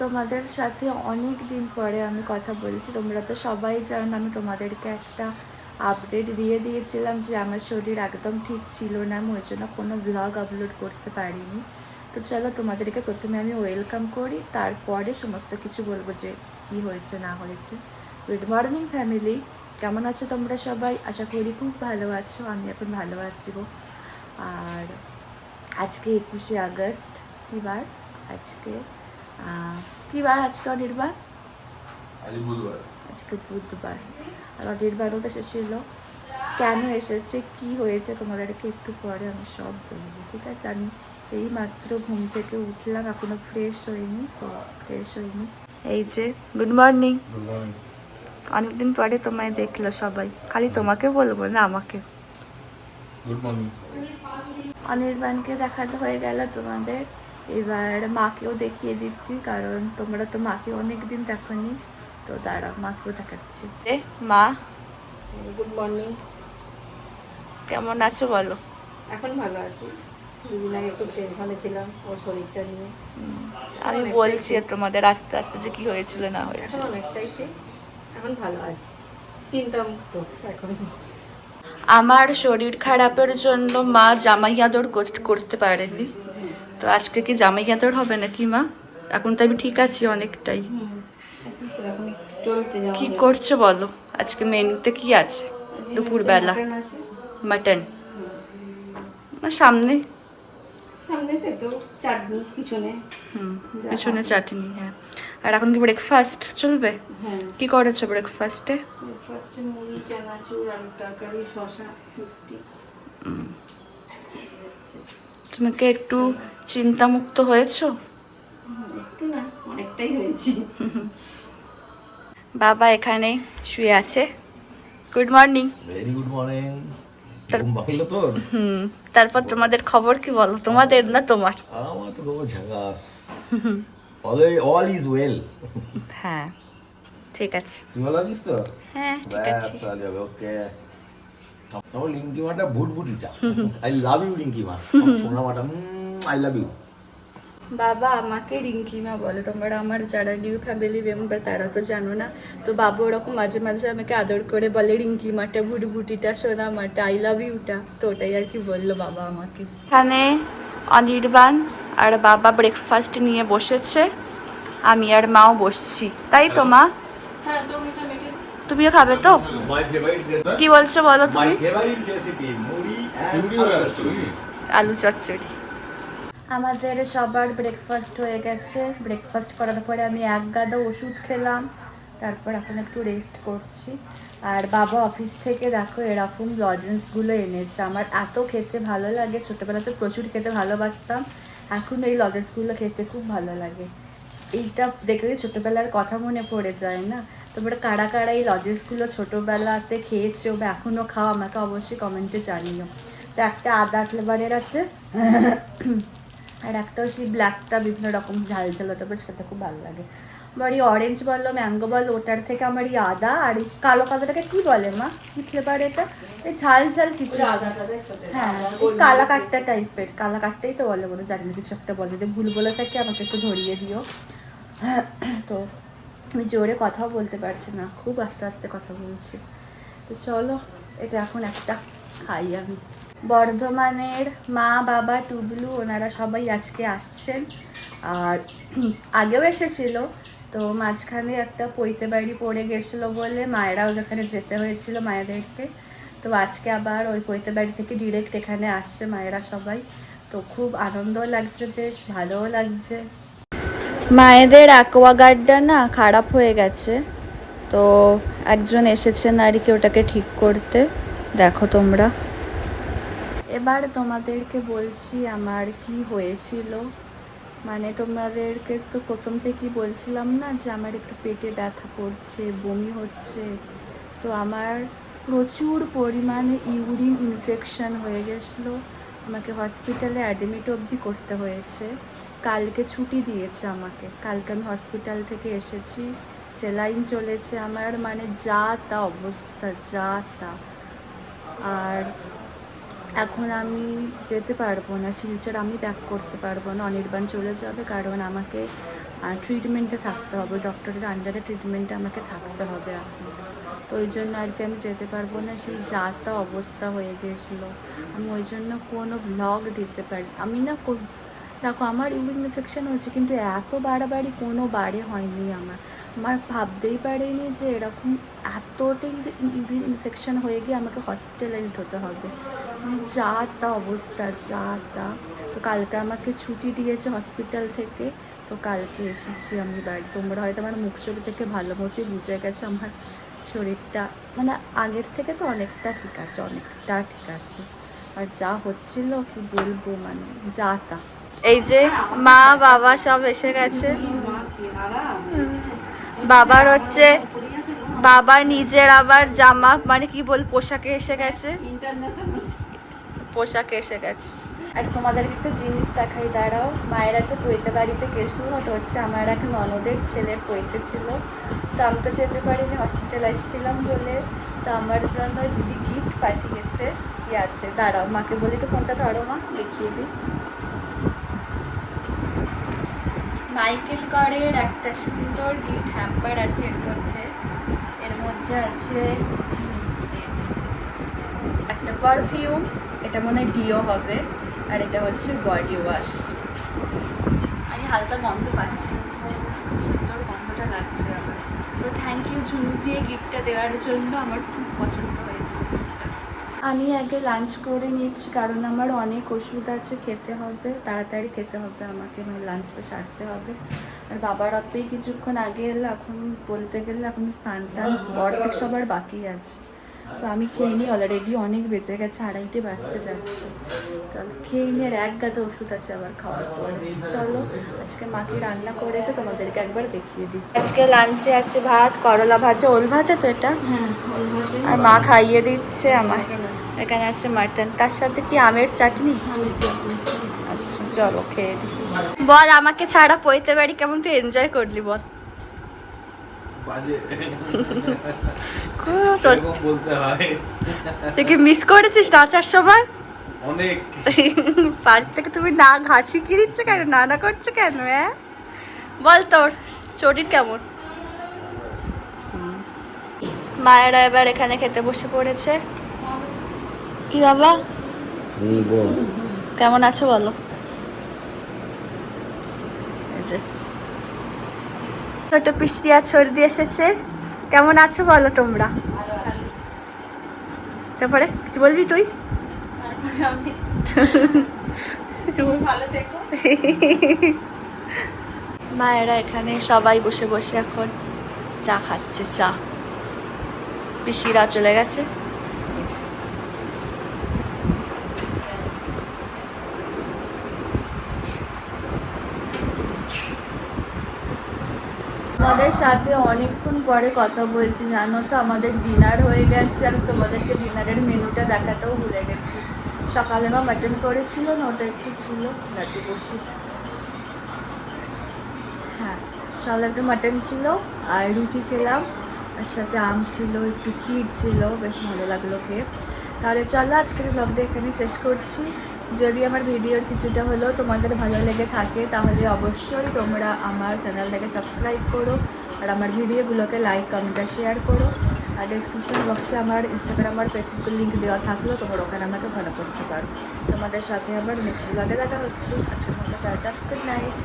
তোমাদের সাথে অনেক দিন পরে আমি কথা বলছি। তোমরা তো সবাই জানো, আমি তোমাদেরকে একটা আপডেট দিয়ে দিয়েছিলাম যে আমার শরীর একদম ঠিক ছিল না, আমি ওই জন্য কোনো ব্লগ আপলোড করতে পারিনি। তো চলো তোমাদেরকে প্রথমে আমি ওয়েলকাম করি, তারপরে সমস্ত কিছু বলব যে কী হয়েছে, না হয়েছে। গুড মর্নিং ফ্যামিলি কেমন আছো তোমরা সবাই? আশা করি খুব ভালো আছো, আমি এখন ভালো আছি গো। আর আজকে একুশে আগস্ট কী বার আজকে কী বার? আজকে অনির্বার আজকে বুধবার। আর অনির্বারও তো এসেছিল। কেন এসেছে? কি হয়েছে? তোমাদেরকে একটু পরে আমি সব বলব ঠিক আছে? আমি এই মাত্র ঘুম থেকে উঠলাম এখনও ফ্রেশ হইনি তো ফ্রেশ হইনি। এই যে গুড মর্নিং গুড মর্নিং অনেকদিন পরে তোমায় দেখল সবাই। খালি তোমাকে বলব না আমাকে। গুড মর্নিং অনির্বাণকে দেখাতে হয়ে গেল তোমাদের। এবার মাকেও দেখিয়ে দিচ্ছি কারণ তোমরা তো মাকে অনেক দিন দেখনি তো দাঁড়া মাকেও দেখাচ্ছি। মা? গুড মর্নিং কেমন আছো বলো? এখন ভালো আছি। আগে খুব টেনশনে ছিলাম ওর শরীরটা নিয়ে। আমি বলছি তোমাদের আস্তে আস্তে যে কি হয়েছিল না এখন হয়েছিল। অনেকটাই এখন ভালো আছি। চিন্তামুক্ত এখন আমার শরীর খারাপের জন্য মা জামাই আদর করতে পারেনি। তো আজকে কি জামাই আদর হবে নাকি মা? এখন তো আমি ঠিক আছি অনেকটাই। কি করছ বলো? আজকে মেনুতে কি আছে? দুপুরবেলা। মাটন। সামনে। সামনে পিছনে। হুম পিছনে চাটনি হ্যাঁ। আর এখন কি ব্রেকফাস্ট চলবে? হ্যাঁ। কি করেছ ব্রেকফাস্টে ফার্স্টে মুড়ি চানাচুর আলু তরকারি শসা মিষ্টি। তুমি কি একটু চিন্তামুক্ত হয়েছো? একটু না অনেকটাই হয়েছে। বাবা এখানে শুয়ে আছে। Good morning very good morning hmm তারপর তোমাদের খবর কি বলো? তোমাদের না তোমার? আমার তো খবর ঝাকাস। অল অল ইজ ওয়েল হ্যাঁ ঠিক আছে। ভালো আছিস তো? হ্যাঁ ঠিক আছে। তাহলে ওকে তোমার লিঙ্কি মাটা ভুটভুটিটা। আই লাভ ইউ লিঙ্কি মা সোনা মাটা আই লাভ ইউ বাবা আমাকে রিঙ্কিমা বলে তোমরা আমার যারা নিউ ফ্যামিলি মেম্বার তারা তো জানো না। তো বাবা ওরকম মাঝে মাঝে আমাকে আদর করে বলে রিঙ্কিমাটা ভুটভুটিটা সোনা মাটা আই লাভ ইউটা তো ওটাই আর কি বলল বাবা আমাকে। এখানে অনির্বাণ আর বাবা ব্রেকফাস্ট নিয়ে বসেছে। আমি আর মাও বসছি। তাই তো মা হ্যাঁ তোর মুখটা মেখে তুমিও খাবে তো? কি বলছো বলো তুমি? আলু চচ্চড়ি আমাদের সবার ব্রেকফাস্ট হয়ে গেছে। ব্রেকফাস্ট করার পরে আমি এক গাদা ওষুধ খেলাম। তারপর এখন একটু রেস্ট করছি। আর বাবা অফিস থেকে দেখো এরকম লজেন্সগুলো এনেছে। আমার এত খেতে ভালো লাগে। ছোটোবেলাতে প্রচুর খেতে ভালোবাসতাম। এখন এই লজেন্সগুলো খেতে খুব ভালো লাগে। এইটা দেখলে ছোটোবেলার কথা মনে পড়ে যায় না? তোমরা কারা কারা এই লজেসগুলো ছোটোবেলাতে খেয়েছো বা এখনও খাও আমাকে অবশ্যই কমেন্টে জানিও। তো একটা আদা ফ্লেভারের আছে আর একটা সেই ব্ল্যাকটা বিভিন্ন রকম ঝাল ঝাল ওটা বেশ খেতে খুব ভালো লাগে। আমার এই অরেঞ্জ বলল ম্যাঙ্গো বলল ওটার থেকে আমার এই আদা আর এই কালো কাদাটাকে কি বলে মা? কি ফ্লেভার এটা? এই ঝাল ঝাল কিছু। হ্যাঁ। কালা কাঠটা টাইপের কালা কাঠটাই তো বলে বলে জানি না কিছু একটা বলে। যদি ভুল বলে থাকে আমাকে একটু ধরিয়ে দিও। তো আমি জোরে কথাও বলতে পারছি না, খুব আস্তে আস্তে কথা বলছি। তো চলো, এটা এখন একটা খাই আমি। বর্ধমানের মা, বাবা, টুবলু, ওনারা সবাই আজকে আসছেন। আর আগেও এসেছিল, তো মাঝখানে একটা পৈতে বাড়ি পড়ে গেছিল বলে মায়েরাও যেখানে যেতে হয়েছিল মায়েদেরকে। তো আজকে আবার ওই পৈতে বাড়ি থেকে ডিরেক্ট এখানে আসছে মায়েরা সবাই। তো খুব আনন্দ লাগছে, বেশ ভালোও লাগছে। মায়েদের অ্যাকোয়াগার্ডটা না খারাপ হয়ে গেছে। তো একজন এসেছেন আর কি ওটাকে ঠিক করতে। দেখো তোমরা। এবার তোমাদেরকে বলছি আমার কি হয়েছিল। মানে তোমাদেরকে তো প্রথম থেকেই বলছিলাম না যে আমার একটু পেটে ব্যথা করছে, বমি হচ্ছে। তো আমার প্রচুর পরিমাণে ইউরিন ইনফেকশন হয়ে গেছিল। আমাকে হসপিটালে অ্যাডমিট অবধি করতে হয়েছে। কালকে ছুটি দিয়েছে আমাকে। কালকে আমি হসপিটাল থেকে এসেছি। সেলাইন চলেছে আমার মানে যা তা অবস্থা, যা তা। আর এখন আমি যেতে পারব না, শিলচর আমি ব্যাক করতে পারব না, অনির্বাণ চলে যাবে কারণ আমাকে ট্রিটমেন্টে থাকতে হবে। ডক্টরের আন্ডারে ট্রিটমেন্টে আমাকে থাকতে হবে এখন। তো ওই জন্য আর কি আমি যেতে পারব না, সেই যা তা অবস্থা হয়ে গিয়েছিল আমি ওই জন্য কোনো ব্লগ দিতে পারি, আমি না দেখো, আমার ইউরিন ইনফেকশন হয়েছে, কিন্তু এত বাড়াবাড়ি কোনো বারে হয়নি আমার। আমার ভাবতেই পারিনি যে এরকম এতটাই ইউরিন ইনফেকশন হয়ে গিয়ে আমাকে হসপিটালাইজড হতে হবে। যা তা অবস্থা, যা তা। তো কালকে আমাকে ছুটি দিয়েছে হসপিটাল থেকে, তো কালকে এসেছি আমি বাড়ি। তোমরা হয়তো আমার মুখ চোখ থেকে ভালো মতোই বুঝে গেছে আমার শরীরটা। মানে আগের থেকে তো অনেকটা ঠিক আছে, অনেকটা ঠিক আছে। আর যা হচ্ছিল, কি বলব মানে যা তা। এই যে মা, বাবা সব এসে গেছে। বাবার হচ্ছে, বাবা নিজের আবার জামা মানে কি বল, পোশাকে এসে গেছে। পোশাকে এসে গেছে। আর তোমাদেরকে একটা জিনিস দেখাই, দাঁড়াও। মায়ের আছে পৈতে বাড়িতে গেছিল, ওটা হচ্ছে আমার এক ননদের ছেলের পৈতে ছিল। তো আমি তো যেতে পারিনি হসপিটালাইজ ছিলাম বলে। তো আমার জন্য দিদি গিফট পাঠিয়েছে। কি আছে, দাঁড়াও, মাকে বলি একটু ফোনটা ধরো মা, দেখিয়ে দিই। মাইকেল করের একটা সুন্দর গিফট হ্যাম্পার আছে এর মধ্যে। এর মধ্যে আছে, একটা পারফিউম, এটা মনে হয় ডিও হবে, আর এটা হচ্ছে বডি ওয়াশ। আমি হালকা গন্ধ পাচ্ছি। সুন্দর গন্ধটা লাগছে আমার। তো থ্যাংক ইউ ঝুনু দিয়ে গিফটটা দেওয়ার জন্য আমার খুব পছন্দ হয়েছে। আমি আগে লাঞ্চ করে নিচ্ছি, কারণ আমার অনেক ওষুধ আছে, খেতে হবে, তাড়াতাড়ি খেতে হবে, আমাকে মানে লাঞ্চটা সারতে হবে। আর বাবার অতই কিছুক্ষণ আগে এলো, এখন বলতে গেলে এখন স্নান টান অর্ধেক সবার বাকি আছে। তো আমি খেয়ে নিই অলরেডি অনেক বেঁচে গেছে আড়াইটে বাজতে যাচ্ছে। তো খেয়ে নিয়ে আর এক গাদা ওষুধ আছে আবার খাওয়ার পরে। চলো আজকে মাকে রান্না করেছে তোমাদেরকে একবার দেখিয়ে দিই। আজকে লাঞ্চে আছে ভাত করলা ভাজা ওল ভাতে তো এটা? হ্যাঁ আর মা খাইয়ে দিচ্ছে আমার এখানে আছে মাটন তার সাথে কি আমের চাটনি? আচ্ছা চলো খেয়ে দিই বল আমাকে ছাড়া পইতে বাড়ি কেমন তুই এনজয় করলি বল। মিস করেছিস নাচার সময়? অনেক। পাঁচ থেকে তুমি না ঘাঁচি কি দিচ্ছ কেন? না না করছ কেন হ্যাঁ? বল তোর শরীর কেমন? মায়েরা এবার এখানে খেতে বসে পড়েছে। কি বাবা? কেমন আছো বলো এই যে ছোট পিসি আর দিয়ে এসেছে। কেমন আছো বলো তোমরা? তারপরে কিছু বলবি তুই? মায়েরা এখানে সবাই বসে বসে এখন চা খাচ্ছে, চা। পিসিরা চলে গেছে এই যে। আমাদের সাথে অনেকক্ষণ পরে কথা বলছি, জানো তো? আমাদের ডিনার হয়ে গেছে। আমি তোমাদেরকে ডিনারের মেনুটা দেখাতেও ভুলে গেছি। সকালে মা মাটন করেছিল না, ওটা একটু ছিল। লাড্ডু বসি হ্যাঁ সকালে একটু মাটন ছিল আর রুটি খেলাম। আর সাথে আম ছিল, একটু ক্ষীর ছিল। বেশ ভালো লাগল খেয়ে। তাহলে চলো, আজকের ব্লগটা এখানে শেষ করছি। যদি আমার ভিডিওর কিছুটা হলেও তোমাদের ভালো লেগে থাকে, তাহলে অবশ্যই তোমরা আমার চ্যানেলটাকে সাবস্ক্রাইব করো আর আমার ভিডিওগুলোকে লাইক কমেন্ট আর শেয়ার করো। আর ডিসক্রিপশন বক্সে আমার ইনস্টাগ্রাম আর ফেসবুকের লিঙ্ক দেওয়া থাকলেও তোমার ওখানে আমাকে ফলো করতে পারো। তোমাদের সাথে আমার নেক্সট ব্লগে দেখা হচ্ছে। আজকের মতো টাটা গুড নাইট